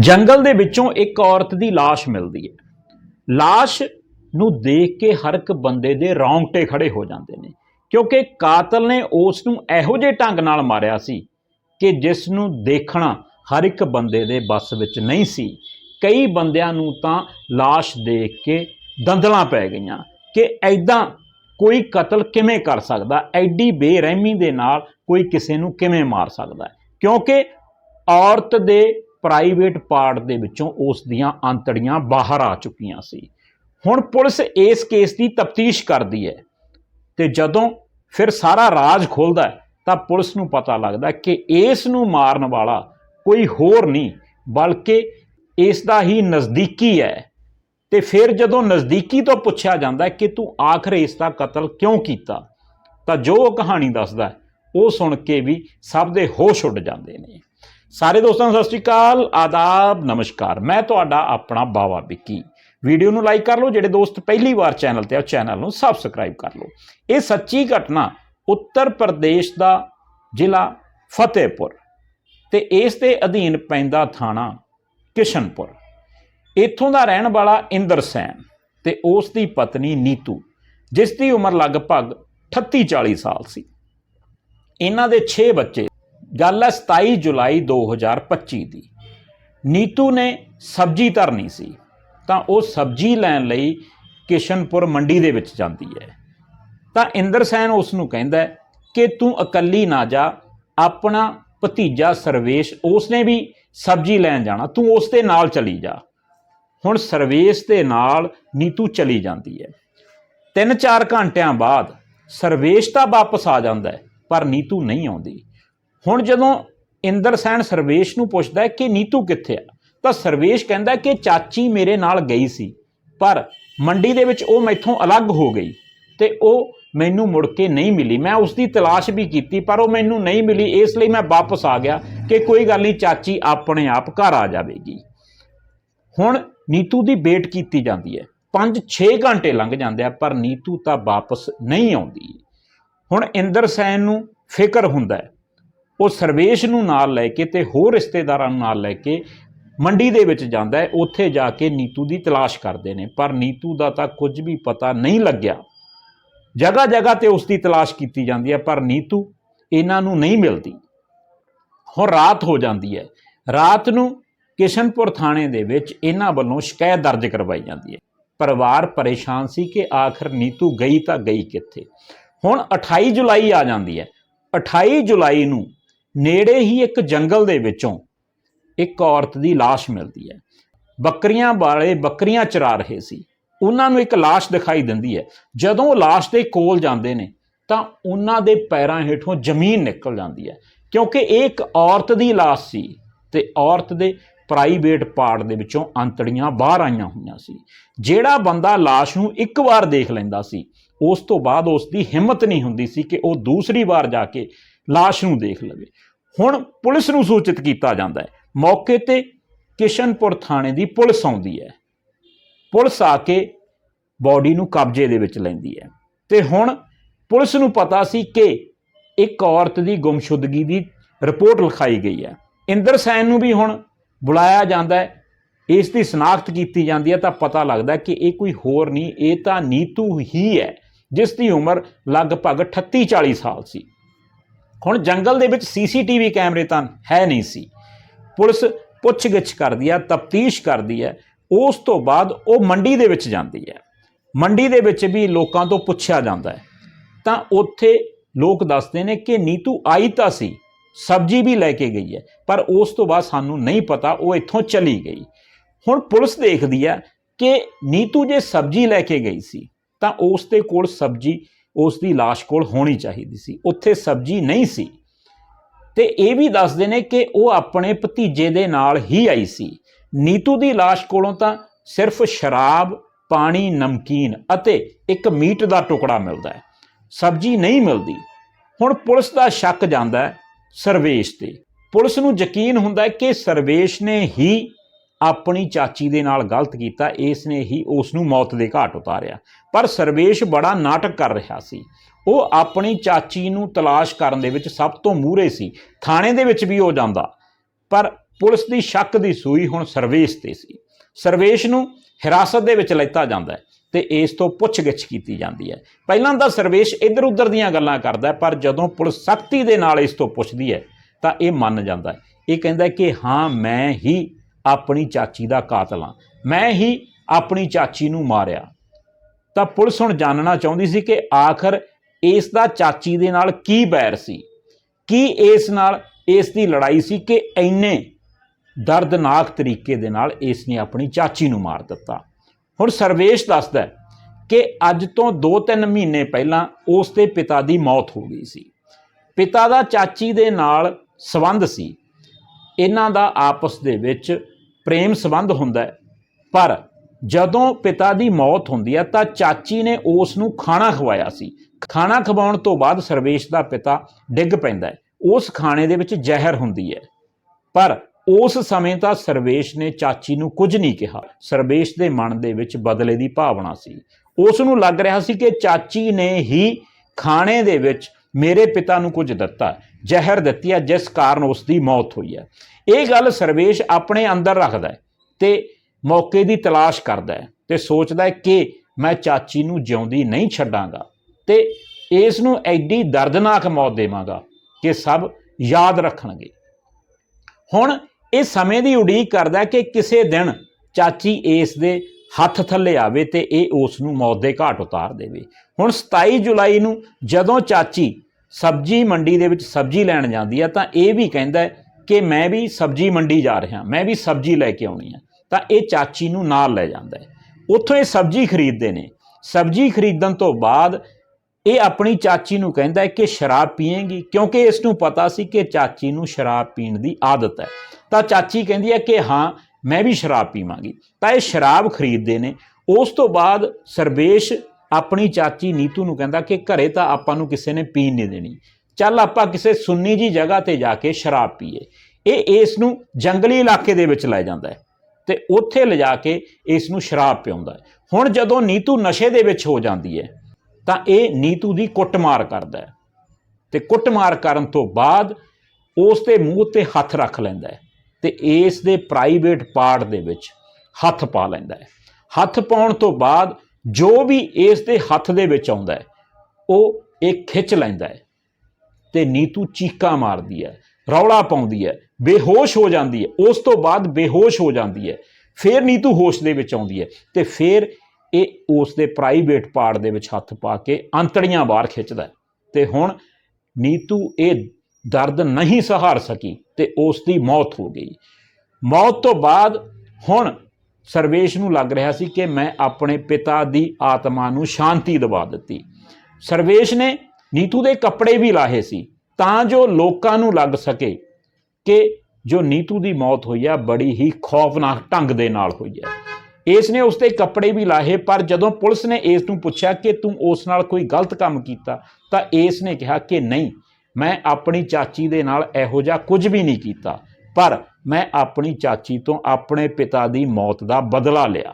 ਜੰਗਲ ਦੇ ਵਿੱਚੋਂ ਇੱਕ ਔਰਤ ਦੀ লাশ ਮਿਲਦੀ ਹੈ লাশ ਨੂੰ ਦੇਖ ਕੇ ਹਰ ਇੱਕ ਬੰਦੇ ਦੇ ਰੌਂਗਟੇ ਖੜੇ ਹੋ ਜਾਂਦੇ ਨੇ ਕਿਉਂਕਿ ਕਾਤਲ ਨੇ ਉਸ ਨੂੰ ਇਹੋ ਜਿਹੇ ਢੰਗ ਨਾਲ ਮਾਰਿਆ ਸੀ ਕਿ ਜਿਸ ਨੂੰ ਦੇਖਣਾ ਹਰ ਇੱਕ ਬੰਦੇ ਦੇ ਵੱਸ ਵਿੱਚ ਨਹੀਂ ਸੀ ਕਈ ਬੰਦਿਆਂ ਨੂੰ ਤਾਂ লাশ ਦੇਖ ਕੇ ਦੰਦਲਾਂ ਪੈ ਗਈਆਂ ਕਿ ਐਦਾਂ ਕੋਈ ਕਤਲ ਕਿਵੇਂ ਕਰ ਸਕਦਾ ਐਡੀ ਬੇਰਹਿਮੀ ਦੇ ਨਾਲ ਕੋਈ ਕਿਸੇ ਨੂੰ ਕਿਵੇਂ ਮਾਰ ਸਕਦਾ ਹੈ? ਕਿਉਂਕਿ ਔਰਤ ਦੇ ਪ੍ਰਾਈਵੇਟ ਪਾਰਟ ਦੇ ਵਿੱਚੋਂ ਉਸ ਦੀਆਂ ਅੰਤੜੀਆਂ ਬਾਹਰ ਆ ਚੁੱਕੀਆਂ ਸੀ। ਹੁਣ ਪੁਲਿਸ ਇਸ ਕੇਸ ਦੀ ਤਫਤੀਸ਼ ਕਰਦੀ ਹੈ ਤੇ ਜਦੋਂ ਫਿਰ ਸਾਰਾ ਰਾਜ ਖੁੱਲਦਾ ਤਾਂ ਪੁਲਿਸ ਨੂੰ ਪਤਾ ਲੱਗਦਾ ਕਿ ਇਸ ਨੂੰ ਮਾਰਨ ਵਾਲਾ ਕੋਈ ਹੋਰ ਨਹੀਂ, ਬਲਕਿ ਇਸ ਦਾ ਹੀ ਨਜ਼ਦੀਕੀ ਹੈ। ਤੇ ਫਿਰ ਜਦੋਂ ਨਜ਼ਦੀਕੀ ਤੋਂ ਪੁੱਛਿਆ ਜਾਂਦਾ ਕਿ ਤੂੰ ਆਖਰ ਇਸ ਦਾ ਕਤਲ ਕਿਉਂ ਕੀਤਾ, ਤਾਂ ਜੋ ਉਹ ਕਹਾਣੀ ਦੱਸਦਾ ਉਹ ਸੁਣ ਕੇ ਵੀ ਸਭ ਦੇ ਹੋਸ਼ ਉੱਡ ਜਾਂਦੇ ਨੇ। ਸਾਰੇ ਦੋਸਤਾਂ ਨੂੰ ਸਤਿ ਸ਼੍ਰੀ ਅਕਾਲ, ਆਦਾਬ, ਨਮਸਕਾਰ। ਮੈਂ ਤੁਹਾਡਾ ਆਪਣਾ ਬਾਵਾ ਵਿੱਕੀ। ਵੀਡੀਓ ਨੂੰ ਲਾਈਕ ਕਰ ਲਓ, ਜਿਹੜੇ ਦੋਸਤ ਪਹਿਲੀ ਵਾਰ ਚੈਨਲ ਤੇ ਆ ਚੈਨਲ ਨੂੰ ਸਬਸਕ੍ਰਾਈਬ ਕਰ ਲਓ। ਇਹ ਸੱਚੀ ਘਟਨਾ ਉੱਤਰ ਪ੍ਰਦੇਸ਼ ਦਾ ਜ਼ਿਲ੍ਹਾ ਫਤਿਹਪੁਰ ਤੇ ਇਸ ਦੇ ਅਧੀਨ ਪੈਂਦਾ ਥਾਣਾ ਕਿਸ਼ਨਪੁਰ। ਇੱਥੋਂ ਦਾ ਰਹਿਣ ਵਾਲਾ ਇੰਦਰ ਸੈਨ ਤੇ ਉਸ ਦੀ ਪਤਨੀ ਨੀਤੂ, ਜਿਸ ਦੀ ਉਮਰ ਲਗਭਗ 38 40 ਸਾਲ ਸੀ। ਇਹਨਾਂ ਦੇ 6 ਬੱਚੇ ਗੱਲ ਹੈ 27 ਜੁਲਾਈ 2025 ਦੀ। ਨੀਤੂ ਨੇ ਸਬਜ਼ੀ ਧਰਨੀ ਸੀ, ਤਾਂ ਉਹ ਸਬਜ਼ੀ ਲੈਣ ਲਈ ਕਿਸ਼ਨਪੁਰ ਮੰਡੀ ਦੇ ਵਿੱਚ ਜਾਂਦੀ ਹੈ। ਤਾਂ ਇੰਦਰ ਸੈਨ ਉਸ ਨੂੰ ਕਹਿੰਦਾ ਕਿ ਤੂੰ ਇਕੱਲੀ ਨਾ ਜਾ, ਆਪਣਾ ਭਤੀਜਾ ਸਰਵੇਸ਼ ਉਸਨੇ ਵੀ ਸਬਜ਼ੀ ਲੈਣ ਜਾਣਾ, ਤੂੰ ਉਸ ਦੇ ਨਾਲ ਚਲੀ ਜਾ। ਹੁਣ ਸਰਵੇਸ਼ ਦੇ ਨਾਲ ਨੀਤੂ ਚਲੀ ਜਾਂਦੀ ਹੈ। 3-4 ਘੰਟਿਆਂ ਬਾਅਦ ਸਰਵੇਸ਼ ਤਾਂ ਵਾਪਸ ਆ ਜਾਂਦਾ ਪਰ ਨੀਤੂ ਨਹੀਂ ਆਉਂਦੀ। ਹੁਣ ਜਦੋਂ ਇੰਦਰ ਸੈਨ ਸਰਵੇਸ਼ ਨੂੰ ਪੁੱਛਦਾ ਹੈ ਕਿ ਨੀਤੂ ਕਿੱਥੇ ਆ, ਤਾਂ ਸਰਵੇਸ਼ ਕਹਿੰਦਾ ਕਿ ਚਾਚੀ ਮੇਰੇ ਨਾਲ ਗਈ ਸੀ, ਪਰ ਮੰਡੀ ਦੇ ਵਿੱਚ ਉਹ ਮੈਥੋਂ ਅਲੱਗ ਹੋ ਗਈ ਤੇ ਉਹ ਮੈਨੂੰ ਮੁੜ ਕੇ ਨਹੀਂ ਮਿਲੀ। ਮੈਂ ਉਸ ਦੀ ਤਲਾਸ਼ ਵੀ ਕੀਤੀ, ਪਰ ਉਹ ਮੈਨੂੰ ਨਹੀਂ ਮਿਲੀ। ਇਸ ਲਈ ਮੈਂ ਵਾਪਸ ਆ ਗਿਆ ਕਿ ਕੋਈ ਗੱਲ ਨਹੀਂ, ਚਾਚੀ ਆਪਣੇ ਆਪ ਘਰ ਆ ਜਾਵੇਗੀ। ਹੁਣ ਨੀਤੂ ਦੀ ਵੇਟ ਕੀਤੀ ਜਾਂਦੀ ਹੈ। 5-6 ਘੰਟੇ ਲੰਘ ਜਾਂਦੇ ਆ, ਪਰ ਨੀਤੂ ਤਾਂ ਵਾਪਸ ਨਹੀਂ ਆਉਂਦੀ। ਹੁਣ ਇੰਦਰ ਸੈਨ ਨੂੰ ਫਿਕਰ ਹੁੰਦਾ ਹੈ ਉਹ ਸਰਵੇਸ਼ ਨੂੰ ਨਾਲ ਲੈ ਕੇ ਤੇ ਹੋਰ ਰਿਸ਼ਤੇਦਾਰਾਂ ਨੂੰ ਨਾਲ ਲੈ ਕੇ ਮੰਡੀ ਦੇ ਵਿੱਚ ਜਾਂਦਾ ਹੈ। ਉੱਥੇ ਜਾ ਕੇ ਨੀਤੂ ਦੀ ਤਲਾਸ਼ ਕਰਦੇ ਨੇ। ਪਰ ਨੀਤੂ ਦਾ ਤਾਂ ਕੁਝ ਵੀ ਪਤਾ ਨਹੀਂ ਲੱਗਿਆ। ਜਗ੍ਹਾ ਜਗ੍ਹਾ ਤੇ ਉਸ ਦੀ ਤਲਾਸ਼ ਕੀਤੀ ਜਾਂਦੀ ਹੈ, ਪਰ ਨੀਤੂ ਇਹਨਾਂ ਨੂੰ ਨਹੀਂ ਮਿਲਦੀ। ਹੁਣ ਰਾਤ ਹੋ ਜਾਂਦੀ ਹੈ। ਰਾਤ ਨੂੰ ਕਿਸ਼ਨਪੁਰ ਥਾਣੇ ਦੇ ਵਿੱਚ ਇਹਨਾਂ ਵੱਲੋਂ ਸ਼ਿਕਾਇਤ ਦਰਜ ਕਰਵਾਈ ਜਾਂਦੀ ਹੈ। ਪਰਿਵਾਰ ਪਰੇਸ਼ਾਨ ਸੀ ਕਿ ਆਖਰ ਨੀਤੂ ਗਈ ਤਾਂ ਗਈ ਕਿੱਥੇ? ਹੁਣ 28 ਜੁਲਾਈ ਆ ਜਾਂਦੀ ਹੈ। 28 ਜੁਲਾਈ ਨੂੰ ਨੇੜੇ ਹੀ ਇੱਕ ਜੰਗਲ ਦੇ ਵਿੱਚੋਂ ਇੱਕ ਔਰਤ ਦੀ লাশ ਮਿਲਦੀ ਹੈ ਬੱਕਰੀਆਂ ਵਾਲੇ ਬੱਕਰੀਆਂ ਚਰਾ ਰਹੇ ਸੀ ਉਹਨਾਂ ਨੂੰ ਇੱਕ লাশ ਦਿਖਾਈ ਦਿੰਦੀ ਹੈ ਜਦੋਂ ਉਹ লাশ ਦੇ ਕੋਲ ਜਾਂਦੇ ਨੇ ਤਾਂ ਉਹਨਾਂ ਦੇ ਪੈਰਾਂ ਹੇਠੋਂ ਜ਼ਮੀਨ ਨਿਕਲ ਜਾਂਦੀ ਹੈ ਕਿਉਂਕਿ ਇਹ ਇੱਕ ਔਰਤ ਦੀ লাশ ਸੀ ਤੇ ਔਰਤ ਦੇ ਪ੍ਰਾਈਵੇਟ ਪਾਰਟ ਦੇ ਵਿੱਚੋਂ ਅੰਤੜੀਆਂ ਬਾਹਰ ਆਈਆਂ ਹੋਈਆਂ ਸੀ ਜਿਹੜਾ ਬੰਦਾ লাশ ਨੂੰ ਇੱਕ ਵਾਰ ਦੇਖ ਲੈਂਦਾ ਸੀ ਉਸ ਤੋਂ ਬਾਅਦ ਉਸ ਦੀ ਹਿੰਮਤ ਨਹੀਂ ਹੁੰਦੀ ਸੀ ਕਿ ਉਹ ਦੂਸਰੀ ਵਾਰ ਜਾ ਕੇ লাশ ਨੂੰ ਦੇਖ ਲਵੇ। ਹੁਣ ਪੁਲਿਸ ਨੂੰ ਸੂਚਿਤ ਕੀਤਾ ਜਾਂਦਾ ਹੈ। ਮੌਕੇ ਤੇ ਕਿਸ਼ਨਪੁਰ ਥਾਣੇ ਦੀ ਪੁਲਿਸ ਆਉਂਦੀ ਹੈ। ਪੁਲਿਸ ਆ ਕੇ ਬਾਡੀ ਨੂੰ ਕਬਜ਼ੇ ਦੇ ਵਿੱਚ ਲੈਂਦੀ ਹੈ। ਤੇ ਹੁਣ ਪੁਲਿਸ ਨੂੰ ਪਤਾ ਸੀ ਕਿ ਇੱਕ ਔਰਤ ਦੀ ਗੁੰਮਸ਼ੁਦਗੀ ਦੀ ਰਿਪੋਰਟ ਲਿਖਾਈ ਗਈ ਹੈ। ਇੰਦਰ ਸੈਨ ਨੂੰ ਵੀ ਹੁਣ ਬੁਲਾਇਆ ਜਾਂਦਾ ਹੈ। ਇਸ ਦੀ ਸ਼ਨਾਖਤ ਕੀਤੀ ਜਾਂਦੀ ਹੈ ਤਾਂ ਪਤਾ ਲੱਗਦਾ ਕਿ ਇਹ ਕੋਈ ਹੋਰ ਨਹੀਂ, ਇਹ ਤਾਂ ਨੀਤੂ ਹੀ ਹੈ, ਜਿਸ ਦੀ ਉਮਰ ਲਗਭਗ 38 40 ਸਾਲ ਸੀ। ਹੁਣ ਜੰਗਲ ਦੇ ਵਿੱਚ ਸੀਸੀਟੀਵੀ ਕੈਮਰੇ ਤਾਂ ਹੈ ਨਹੀਂ ਸੀ। ਪੁਲਿਸ ਪੁੱਛਗਿੱਛ ਕਰਦੀ ਹੈ, ਤਫਤੀਸ਼ ਕਰਦੀ ਹੈ, ਉਸ ਤੋਂ ਬਾਅਦ ਉਹ ਮੰਡੀ ਦੇ ਵਿੱਚ ਜਾਂਦੀ ਹੈ। ਮੰਡੀ ਦੇ ਵਿੱਚ ਵੀ ਲੋਕਾਂ ਤੋਂ ਪੁੱਛਿਆ ਜਾਂਦਾ ਹੈ। ਤਾਂ ਉੱਥੇ ਲੋਕ ਦੱਸਦੇ ਨੇ ਕਿ ਨੀਤੂ ਆਈ ਤਾਂ ਸੀ, ਸਬਜ਼ੀ ਵੀ ਲੈ ਕੇ ਗਈ ਹੈ, ਪਰ ਉਸ ਤੋਂ ਬਾਅਦ ਸਾਨੂੰ ਨਹੀਂ ਪਤਾ, ਉਹ ਇੱਥੋਂ ਚਲੀ ਗਈ। ਹੁਣ ਪੁਲਿਸ ਦੇਖਦੀ ਹੈ ਕਿ ਨੀਤੂ ਜੇ ਸਬਜ਼ੀ ਲੈ ਕੇ ਗਈ ਸੀ, ਤਾਂ ਉਸ ਦੇ ਕੋਲ ਸਬਜ਼ੀ ਉਸ ਦੀ লাশ ਕੋਲ ਹੋਣੀ ਚਾਹੀਦੀ ਸੀ ਉੱਥੇ ਸਬਜ਼ੀ ਨਹੀਂ ਸੀ ਤੇ ਇਹ ਵੀ ਦੱਸਦੇ ਨੇ ਕਿ ਉਹ ਆਪਣੇ ਭਤੀਜੇ ਦੇ ਨਾਲ ਹੀ ਆਈ ਸੀ ਨੀਤੂ ਦੀ লাশ ਕੋਲੋਂ ਤਾਂ ਸਿਰਫ ਸ਼ਰਾਬ ਪਾਣੀ ਨਮਕੀਨ ਅਤੇ ਇੱਕ ਮੀਟ ਦਾ ਟੁਕੜਾ ਮਿਲਦਾ ਹੈ ਸਬਜ਼ੀ ਨਹੀਂ ਮਿਲਦੀ ਹੁਣ ਪੁਲਿਸ ਦਾ ਸ਼ੱਕ ਜਾਂਦਾ ਹੈ ਸਰਵੇਸ਼ ਤੇ ਪੁਲਿਸ ਨੂੰ ਯਕੀਨ ਹੁੰਦਾ ਹੈ ਕਿ ਸਰਵੇਸ਼ ਨੇ ਹੀ ਆਪਣੀ ਚਾਚੀ ਦੇ ਨਾਲ ਗਲਤ ਕੀਤਾ ਇਸ ਨੇ ਹੀ ਉਸ ਨੂੰ ਮੌਤ ਦੇ ਘਾਟ ਉਤਾਰਿਆ। ਪਰ ਸਰਵੇਸ਼ ਬੜਾ ਨਾਟਕ ਕਰ ਰਿਹਾ ਸੀ। ਉਹ ਆਪਣੀ ਚਾਚੀ ਨੂੰ ਤਲਾਸ਼ ਕਰਨ ਦੇ ਵਿੱਚ ਸਭ ਤੋਂ ਮੂਹਰੇ ਸੀ। ਥਾਣੇ ਦੇ ਵਿੱਚ ਵੀ ਉਹ ਜਾਂਦਾ। ਪਰ ਪੁਲਿਸ ਦੀ ਸ਼ੱਕ ਦੀ ਸੂਈ ਹੁਣ ਸਰਵੇਸ਼ ਤੇ ਸੀ। ਸਰਵੇਸ਼ ਨੂੰ ਹਿਰਾਸਤ ਦੇ ਵਿੱਚ ਲੈਤਾ ਜਾਂਦਾ ਹੈ ਤੇ ਇਸ ਤੋਂ ਪੁੱਛਗਿੱਛ ਕੀਤੀ ਜਾਂਦੀ ਹੈ। ਪਹਿਲਾਂ ਤਾਂ ਸਰਵੇਸ਼ ਇੱਧਰ ਉੱਧਰ ਦੀਆਂ ਗੱਲਾਂ ਕਰਦਾ ਪਰ ਜਦੋਂ ਪੁਲਿਸ ਸਖਤੀ ਦੇ ਨਾਲ ਇਸ ਤੋਂ ਪੁੱਛਦੀ ਹੈ, ਤਾਂ ਇਹ ਮੰਨ ਜਾਂਦਾ ਹੈ। ਇਹ ਕਹਿੰਦਾ ਕਿ ਹਾਂ, ਮੈਂ ਹੀ ਆਪਣੀ ਚਾਚੀ ਦਾ ਕਾਤਲ ਹਾਂ ਮੈਂ ਹੀ ਆਪਣੀ ਚਾਚੀ ਨੂੰ ਮਾਰਿਆ। ਤਾਂ ਪੁਲਿਸ ਹੁਣ ਜਾਣਨਾ ਚਾਹੁੰਦੀ ਸੀ ਕਿ ਆਖਰ ਇਸ ਦਾ ਚਾਚੀ ਦੇ ਨਾਲ ਕੀ ਬੈਰ ਸੀ? ਕੀ ਇਸ ਨਾਲ ਇਸ ਦੀ ਲੜਾਈ ਸੀ ਕਿ ਇੰਨੇ ਦਰਦਨਾਕ ਤਰੀਕੇ ਦੇ ਨਾਲ ਇਸ ਨੇ ਆਪਣੀ ਚਾਚੀ ਨੂੰ ਮਾਰ ਦਿੱਤਾ? ਹੁਣ ਸਰਵੇਸ਼ ਦੱਸਦਾ ਕਿ ਅੱਜ ਤੋਂ 2-3 ਮਹੀਨੇ ਪਹਿਲਾਂ ਉਸ ਦੇ ਪਿਤਾ ਦੀ ਮੌਤ ਹੋ ਗਈ ਸੀ। ਪਿਤਾ ਦਾ ਚਾਚੀ ਦੇ ਨਾਲ ਸੰਬੰਧ ਸੀ। ਇਹਨਾਂ ਦਾ ਆਪਸ ਦੇ ਵਿੱਚ ਪ੍ਰੇਮ ਸੰਬੰਧ ਹੁੰਦਾ ਪਰ ਜਦੋਂ ਪਿਤਾ ਦੀ ਮੌਤ ਹੁੰਦੀ ਹੈ ਤਾਂ ਚਾਚੀ ਨੇ ਉਸ ਨੂੰ ਖਾਣਾ ਖਵਾਇਆ ਸੀ। ਖਾਣਾ ਖਵਾਉਣ ਤੋਂ ਬਾਅਦ ਸਰਵੇਸ਼ ਦਾ ਪਿਤਾ ਡਿੱਗ ਪੈਂਦਾ ਹੈ। ਉਸ ਖਾਣੇ ਦੇ ਵਿੱਚ ਜ਼ਹਿਰ ਹੁੰਦੀ ਹੈ। ਪਰ ਉਸ ਸਮੇਂ ਤਾਂ ਸਰਵੇਸ਼ ਨੇ ਚਾਚੀ ਨੂੰ ਕੁਝ ਨਹੀਂ ਕਿਹਾ। ਸਰਵੇਸ਼ ਦੇ ਮਨ ਦੇ ਵਿੱਚ ਬਦਲੇ ਦੀ ਭਾਵਨਾ ਸੀ। ਉਸ ਨੂੰ ਲੱਗ ਰਿਹਾ ਸੀ ਕਿ ਚਾਚੀ ਨੇ ਹੀ ਖਾਣੇ ਦੇ ਵਿੱਚ ਮੇਰੇ ਪਿਤਾ ਨੂੰ ਕੁਝ ਦਿੱਤਾ, ਜ਼ਹਿਰ ਦਿੱਤੀ ਹੈ, ਜਿਸ ਕਾਰਨ ਉਸ ਦੀ ਮੌਤ ਹੋਈ ਹੈ। ਇਹ ਗੱਲ ਸਰਵੇਸ਼ ਆਪਣੇ ਅੰਦਰ ਰੱਖਦਾ ਹੈ ਤੇ ਮੌਕੇ ਦੀ ਤਲਾਸ਼ ਕਰਦਾ ਹੈ ਤੇ ਸੋਚਦਾ ਹੈ ਕਿ ਮੈਂ ਚਾਚੀ ਨੂੰ ਜਿਉਂਦੀ ਨਹੀਂ ਛੱਡਾਂਗਾ ਤੇ ਇਸ ਨੂੰ ਐਡੀ ਦਰਦਨਾਕ ਮੌਤ ਦੇਵਾਂਗਾ ਕਿ ਸਭ ਯਾਦ ਰੱਖਣਗੇ। ਹੁਣ ਇਹ ਸਮੇਂ ਦੀ ਉਡੀਕ ਕਰਦਾ ਕਿ ਕਿਸੇ ਦਿਨ ਚਾਚੀ ਇਸ ਦੇ ਹੱਥ ਥੱਲੇ ਆਵੇ ਤੇ ਇਹ ਉਸ ਨੂੰ ਮੌਤ ਦੇ ਘਾਟ ਉਤਾਰ ਦੇਵੇ। ਹੁਣ 27 ਜੁਲਾਈ ਨੂੰ ਜਦੋਂ ਚਾਚੀ ਸਬਜ਼ੀ ਮੰਡੀ ਦੇ ਵਿੱਚ ਸਬਜ਼ੀ ਲੈਣ ਜਾਂਦੀ ਹੈ ਤਾਂ ਇਹ ਵੀ ਕਹਿੰਦਾ ਕਿ ਮੈਂ ਵੀ ਸਬਜ਼ੀ ਮੰਡੀ ਜਾ ਰਿਹਾ, ਮੈਂ ਵੀ ਸਬਜ਼ੀ ਲੈ ਕੇ ਆਉਣੀ ਆ। ਤਾਂ ਇਹ ਚਾਚੀ ਨੂੰ ਨਾਲ ਲੈ ਜਾਂਦਾ ਹੈ। ਉੱਥੋਂ ਇਹ ਸਬਜ਼ੀ ਖਰੀਦਦੇ ਨੇ। ਸਬਜ਼ੀ ਖਰੀਦਣ ਤੋਂ ਬਾਅਦ ਇਹ ਆਪਣੀ ਚਾਚੀ ਨੂੰ ਕਹਿੰਦਾ ਹੈ ਕਿ ਸ਼ਰਾਬ ਪੀਏਗੀ, ਕਿਉਂਕਿ ਇਸ ਨੂੰ ਪਤਾ ਸੀ ਕਿ ਚਾਚੀ ਨੂੰ ਸ਼ਰਾਬ ਪੀਣ ਦੀ ਆਦਤ ਹੈ। ਤਾਂ ਚਾਚੀ ਕਹਿੰਦੀ ਹੈ ਕਿ ਹਾਂ, ਮੈਂ ਵੀ ਸ਼ਰਾਬ ਪੀਵਾਂਗੀ। ਤਾਂ ਇਹ ਸ਼ਰਾਬ ਖਰੀਦਦੇ ਨੇ। ਉਸ ਤੋਂ ਬਾਅਦ ਸਰਵੇਸ਼ ਆਪਣੀ ਚਾਚੀ ਨੀਤੂ ਨੂੰ ਕਹਿੰਦਾ ਕਿ ਘਰੇ ਤਾਂ ਆਪਾਂ ਨੂੰ ਕਿਸੇ ਨੇ ਪੀਣ ਨਹੀਂ ਦੇਣੀ। ਚੱਲ ਆਪਾਂ ਕਿਸੇ ਸੁੰਨੀ ਜੀ ਜਗ੍ਹਾ ਤੇ ਜਾ ਕੇ ਸ਼ਰਾਬ ਪੀਏ। ਇਹ ਇਸ ਨੂੰ ਜੰਗਲੀ ਇਲਾਕੇ ਦੇ ਵਿੱਚ ਲੈ ਜਾਂਦਾ ਹੈ ਤੇ ਉੱਥੇ ਲਿਜਾ ਕੇ ਇਸ ਨੂੰ ਸ਼ਰਾਬ ਪਿਆਉਂਦਾ ਹੈ। ਹੁਣ ਜਦੋਂ ਨੀਤੂ ਨਸ਼ੇ ਦੇ ਵਿੱਚ ਹੋ ਜਾਂਦੀ ਹੈ, ਤਾਂ ਇਹ ਨੀਤੂ ਦੀ ਕੁੱਟਮਾਰ ਕਰਦਾ ਹੈ। ਤੇ ਕੁੱਟਮਾਰ ਕਰਨ ਤੋਂ ਬਾਅਦ ਉਸ ਦੇ ਮੂੰਹ ਤੇ ਹੱਥ ਰੱਖ ਲੈਂਦਾ ਹੈ ਤੇ ਇਸ ਦੇ ਪ੍ਰਾਈਵੇਟ ਪਾਰਟ ਦੇ ਵਿੱਚ ਹੱਥ ਪਾ ਲੈਂਦਾ ਹੈ। ਹੱਥ ਪਾਉਣ ਤੋਂ ਬਾਅਦ ਜੋ ਵੀ ਇਸ ਦੇ ਹੱਥ ਦੇ ਵਿੱਚ ਆਉਂਦਾ ਹੈ, ਉਹ ਇਹ ਖਿੱਚ ਲੈਂਦਾ ਹੈ ਤੇ ਨੀਤੂ ਚੀਕਾਂ ਮਾਰਦੀ ਹੈ, ਰੌਲਾ ਪਾਉਂਦੀ ਹੈ, ਬੇਹੋਸ਼ ਹੋ ਜਾਂਦੀ ਹੈ, ਉਸ ਤੋਂ ਬਾਅਦ ਬੇਹੋਸ਼ ਹੋ ਜਾਂਦੀ ਹੈ, ਫਿਰ ਨੀਤੂ ਹੋਸ਼ ਦੇ ਵਿੱਚ ਆਉਂਦੀ ਹੈ ਤੇ ਫਿਰ ਇਹ ਉਸ ਦੇ ਪ੍ਰਾਈਵੇਟ ਪਾਰਟ ਦੇ ਵਿੱਚ ਹੱਥ ਪਾ ਕੇ ਅੰਤੜੀਆਂ ਬਾਹਰ ਖਿੱਚਦਾ ਹੈ ਤੇ ਹੁਣ ਨੀਤੂ ਇਹ ਦਰਦ ਨਹੀਂ ਸਹਾਰ ਸਕੀ ਤੇ ਉਸ ਦੀ ਮੌਤ ਹੋ ਗਈ। ਮੌਤ ਤੋਂ ਬਾਅਦ ਹੁਣ ਸਰਵੇਸ਼ ਨੂੰ ਲੱਗ ਰਿਹਾ ਸੀ ਕਿ ਮੈਂ ਆਪਣੇ ਪਿਤਾ ਦੀ ਆਤਮਾ ਨੂੰ ਸ਼ਾਂਤੀ ਦਿਵਾ ਦਿੱਤੀ। ਸਰਵੇਸ਼ ਨੇ ਨੀਤੂ ਦੇ ਕੱਪੜੇ ਵੀ ਲਾਹੇ ਸੀ, ਤਾਂ ਜੋ ਲੋਕਾਂ ਨੂੰ ਲੱਗ ਸਕੇ ਕਿ ਜੋ ਨੀਤੂ ਦੀ ਮੌਤ ਹੋਈ ਹੈ ਬੜੀ ਹੀ ਖੌਫਨਾਕ ਢੰਗ ਦੇ ਨਾਲ ਹੋਈ ਹੈ ਇਸ ਨੇ ਉਸ ਦੇ ਕੱਪੜੇ ਵੀ ਲਾਹੇ, ਪਰ ਜਦੋਂ ਪੁਲਿਸ ਨੇ ਇਸ ਨੂੰ ਪੁੱਛਿਆ ਕਿ ਤੂੰ ਉਸ ਨਾਲ ਕੋਈ ਗਲਤ ਕੰਮ ਕੀਤਾ, ਤਾਂ ਇਸ ਨੇ ਕਿਹਾ ਕਿ ਨਹੀਂ, ਮੈਂ ਆਪਣੀ ਚਾਚੀ ਦੇ ਨਾਲ ਇਹੋ ਜਿਹਾ ਕੁਝ ਵੀ ਨਹੀਂ ਕੀਤਾ, ਪਰ ਮੈਂ ਆਪਣੀ ਚਾਚੀ ਤੋਂ ਆਪਣੇ ਪਿਤਾ ਦੀ ਮੌਤ ਦਾ ਬਦਲਾ ਲਿਆ।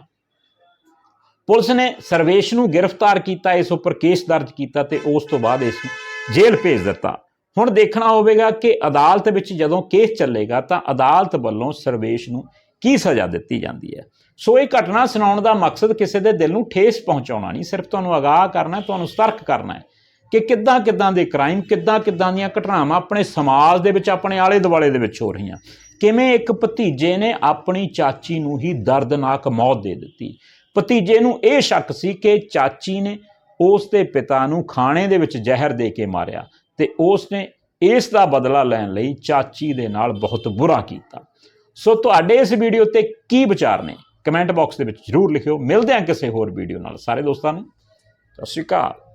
ਪੁਲਿਸ ਨੇ ਸਰਵੇਸ਼ ਨੂੰ ਗ੍ਰਿਫਤਾਰ ਕੀਤਾ, ਇਸ ਉੱਪਰ ਕੇਸ ਦਰਜ ਕੀਤਾ ਤੇ ਉਸ ਤੋਂ ਬਾਅਦ ਇਸ ਨੂੰ ਜੇਲ੍ਹ ਭੇਜ ਦਿੱਤਾ। ਹੁਣ ਦੇਖਣਾ ਹੋਵੇਗਾ ਕਿ ਅਦਾਲਤ ਵਿੱਚ ਜਦੋਂ ਕੇਸ ਚੱਲੇਗਾ ਤਾਂ ਅਦਾਲਤ ਵੱਲੋਂ ਸਰਵੇਸ਼ ਨੂੰ ਕੀ ਸਜ਼ਾ ਦਿੱਤੀ ਜਾਂਦੀ ਹੈ? ਸੋ ਇਹ ਘਟਨਾ ਸੁਣਾਉਣ ਦਾ ਮਕਸਦ ਕਿਸੇ ਦੇ ਦਿਲ ਨੂੰ ਠੇਸ ਪਹੁੰਚਾਉਣਾ ਨਹੀਂ, ਸਿਰਫ ਤੁਹਾਨੂੰ ਅਗਾਹ ਕਰਨਾ ਤੁਹਾਨੂੰ ਸਤਰਕ ਕਰਨਾ ਹੈ ਕਿ ਕਿੱਦਾਂ ਕਿੱਦਾਂ ਦੇ ਕ੍ਰਾਈਮ ਕਿੱਦਾਂ ਕਿੱਦਾਂ ਦੀਆਂ ਘਟਨਾਵਾਂ ਆਪਣੇ ਸਮਾਜ ਦੇ ਵਿੱਚ, ਆਪਣੇ ਆਲੇ ਦੁਆਲੇ ਦੇ ਵਿੱਚ ਹੋ ਰਹੀਆਂ। ਕਿਵੇਂ ਇੱਕ ਭਤੀਜੇ ਨੇ ਆਪਣੀ ਚਾਚੀ ਨੂੰ ਹੀ ਦਰਦਨਾਕ ਮੌਤ ਦੇ ਦਿੱਤੀ? ਭਤੀਜੇ ਨੂੰ ਇਹ ਸ਼ੱਕ ਸੀ ਕਿ ਚਾਚੀ ਨੇ ਉਸ ਦੇ ਪਿਤਾ ਨੂੰ ਖਾਣੇ ਦੇ ਵਿੱਚ ਜ਼ਹਿਰ ਦੇ ਕੇ ਮਾਰਿਆ ਤੇ ਉਸ ਨੇ ਇਸ ਦਾ ਬਦਲਾ ਲੈਣ ਲਈ ਚਾਚੀ ਦੇ ਨਾਲ ਬਹੁਤ ਬੁਰਾ ਕੀਤਾ। ਸੋ ਤੁਹਾਡੇ ਇਸ ਵੀਡੀਓ ਤੇ ਕੀ ਵਿਚਾਰ ਨੇ? ਕਮੈਂਟ ਬਾਕਸ ਦੇ ਵਿੱਚ ਜਰੂਰ ਲਿਖਿਓ। ਮਿਲਦੇ ਹਾਂ ਕਿਸੇ ਹੋਰ ਵੀਡੀਓ ਨਾਲ। ਸਾਰੇ ਦੋਸਤਾਂ ਨੂੰ, ਸਤਿ ਸ਼੍ਰੀ ਅਕਾਲ।